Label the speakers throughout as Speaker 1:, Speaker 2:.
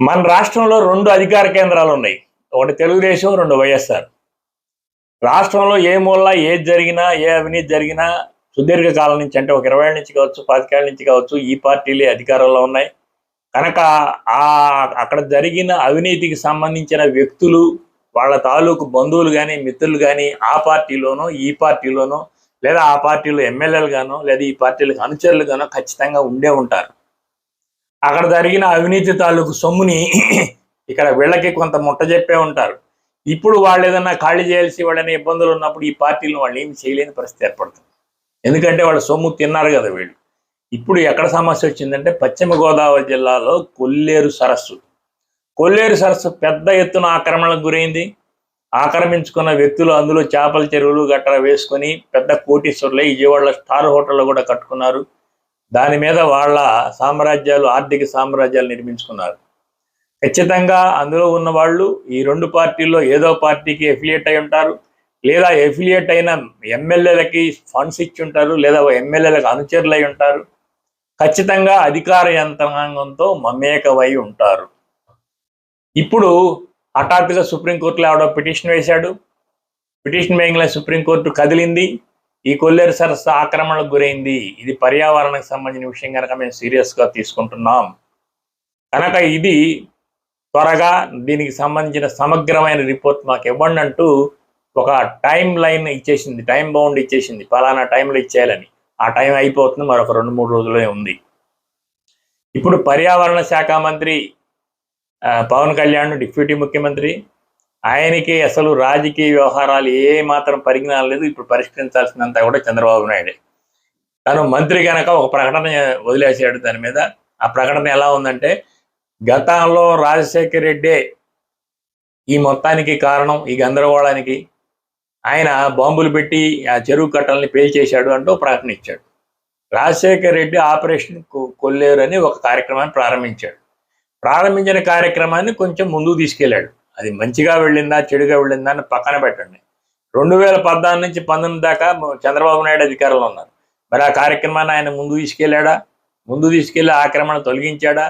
Speaker 1: మన రాష్ట్రంలో రెండు అధికార కేంద్రాలు ఉన్నాయి. ఒకటి తెలుగుదేశం రెండు వైఎస్ఆర్. రాష్ట్రంలో ఏ మూల ఏది జరిగినా ఏ అవినీతి జరిగినా సుదీర్ఘకాలం నుంచి అంటే ఒక ఇరవై ఏళ్ళ నుంచి కావచ్చు పథకాల నుంచి కావచ్చు ఈ పార్టీలే అధికారంలో ఉన్నాయి. కనుక ఆ అక్కడ జరిగిన అవినీతికి సంబంధించిన వ్యక్తులు వాళ్ళ తాలూకు బంధువులు కానీ మిత్రులు కానీ ఆ పార్టీలోనో ఈ పార్టీలోనో లేదా ఆ పార్టీలో ఎమ్మెల్యేలు గానో లేదా ఈ పార్టీలకు అనుచరులు గానో ఖచ్చితంగా ఉండే ఉంటారు. అక్కడ జరిగిన అవినీతి తాలూకు సొమ్ముని ఇక్కడ వీళ్ళకి కొంత ముట్ట చెప్పే ఉంటారు. ఇప్పుడు వాళ్ళు ఏదన్నా ఖాళీ చేయాల్సి వాళ్ళని ఇబ్బందులు ఉన్నప్పుడు ఈ పార్టీలు వాళ్ళు ఏమి చేయలేని పరిస్థితి ఏర్పడుతుంది. ఎందుకంటే వాళ్ళ సొమ్ము తిన్నారు కదా వీళ్ళు. ఇప్పుడు ఎక్కడ సమస్య వచ్చిందంటే పశ్చిమ గోదావరి జిల్లాలో కొల్లేరు సరస్సు. కొల్లేరు సరస్సు పెద్ద ఎత్తున ఆక్రమణకు గురైంది. ఆక్రమించుకున్న వ్యక్తులు అందులో చేపల చెరువులు గట్రా వేసుకొని పెద్ద కోటీశ్వరులే విజయవాడలో స్టార్ హోటల్లో కూడా కట్టుకున్నారు. దాని మీద వాళ్ళ సామ్రాజ్యాలు ఆర్థిక సామ్రాజ్యాలు నిర్మించుకున్నారు. ఖచ్చితంగా అందులో ఉన్న వాళ్ళు ఈ రెండు పార్టీల్లో ఏదో పార్టీకి ఎఫిలియేట్ అయి ఉంటారు. లేదా ఎఫిలియేట్ అయిన ఎమ్మెల్యేలకి ఫండ్స్ ఇచ్చి ఉంటారు లేదా ఎమ్మెల్యేలకు అనుచరులై అయి ఉంటారు. ఖచ్చితంగా అధికార యంత్రాంగంతో మమేకమై ఉంటారు. ఇప్పుడు హఠాత్తుగా సుప్రీంకోర్టులో ఆవిడ పిటిషన్ వేశాడు. పిటిషన్ వేయంగా సుప్రీంకోర్టు కదిలింది. ఈ కొల్లేరు సరస్సు ఆక్రమణకు గురైంది. ఇది పర్యావరణకు సంబంధించిన విషయం కనుక మేము సీరియస్గా తీసుకుంటున్నాం. కనుక ఇది త్వరగా దీనికి సంబంధించిన సమగ్రమైన రిపోర్ట్ మాకు ఇవ్వండి అంటూ ఒక టైం లైన్ ఇచ్చేసింది. టైం బౌండ్ ఇచ్చేసింది. పలానా టైంలో ఇచ్చేయాలని. ఆ టైం అయిపోతుంది. మరొక రెండు మూడు రోజులే ఉంది. ఇప్పుడు పర్యావరణ శాఖ మంత్రి పవన్ కళ్యాణ్ డిప్యూటీ ముఖ్యమంత్రి ఆయనకి అసలు రాజకీయ వ్యవహారాలు ఏ మాత్రం పరిజ్ఞానం లేదు. ఇప్పుడు పరిష్కరించాల్సినంత కూడా చంద్రబాబు నాయుడే. తను మంత్రి కనుక ఒక ప్రకటన వదిలేసాడు దాని మీద. ఆ ప్రకటన ఎలా ఉందంటే గతంలో రాజశేఖర్ రెడ్డే ఈ మొత్తానికి కారణం ఈ గందరగోళానికి ఆయన బాంబులు పెట్టి ఆ చెరువు కట్టల్ని పేల్చేశాడు అంటూ ప్రకటన ఇచ్చాడు. రాజశేఖర్ రెడ్డి ఆపరేషన్ కొల్లేరు అని ఒక కార్యక్రమాన్ని ప్రారంభించాడు. ప్రారంభించిన కార్యక్రమాన్ని కొంచెం ముందుకు తీసుకెళ్ళాడు. అది మంచిగా వెళ్ళిందా చెడుగా వెళ్ళిందా అని పక్కన పెట్టండి. రెండు వేల పద్నాలుగు నుంచి పంతొమ్మిది దాకా చంద్రబాబు నాయుడు అధికారంలో ఉన్నారు. మరి ఆ కార్యక్రమాన్ని ఆయన ముందు తీసుకెళ్ళాడా? ముందు తీసుకెళ్ళి ఆక్రమణ తొలగించాడా?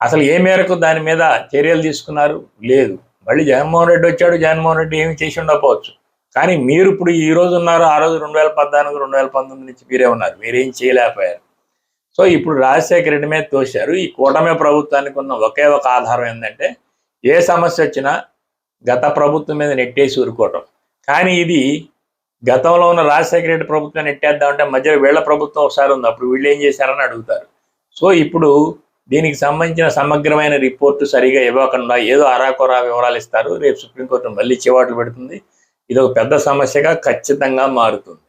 Speaker 1: అసలు ఏ మేరకు దాని మీద చర్యలు తీసుకున్నారు? లేదు. మళ్ళీ జగన్మోహన్ రెడ్డి వచ్చాడు జగన్మోహన్ రెడ్డి ఏమి చేసి ఉండకపోవచ్చు. కానీ మీరు ఇప్పుడు ఈ రోజు ఉన్నారు ఆ రోజు రెండు వేల పద్నాలుగు రెండు వేల పంతొమ్మిది నుంచి మీరే ఉన్నారు. మీరేం చేయలేకపోయారు. సో ఇప్పుడు రాజశేఖర రెడ్డి మీద తోశారు. ఈ కూటమి ప్రభుత్వానికి ఉన్న ఒకే ఒక ఆధారం ఏంటంటే ఏ సమస్య వచ్చినా గత ప్రభుత్వం మీద నెట్టేసి ఊరుకోవటం. కానీ ఇది గతంలో ఉన్న రాజశేఖర రెడ్డి ప్రభుత్వం నెట్టేద్దామంటే మధ్యలో వీళ్ళ ప్రభుత్వం ఒకసారి ఉంది. అప్పుడు వీళ్ళు ఏం చేశారని అడుగుతారు. సో ఇప్పుడు దీనికి సంబంధించిన సమగ్రమైన రిపోర్టు సరిగా ఇవ్వకుండా ఏదో అరాకొరా వివరాలు ఇస్తారు. రేపు సుప్రీంకోర్టు మళ్ళీ చివాట్లు పెడుతుంది. ఇది ఒక పెద్ద సమస్యగా ఖచ్చితంగా మారుతుంది.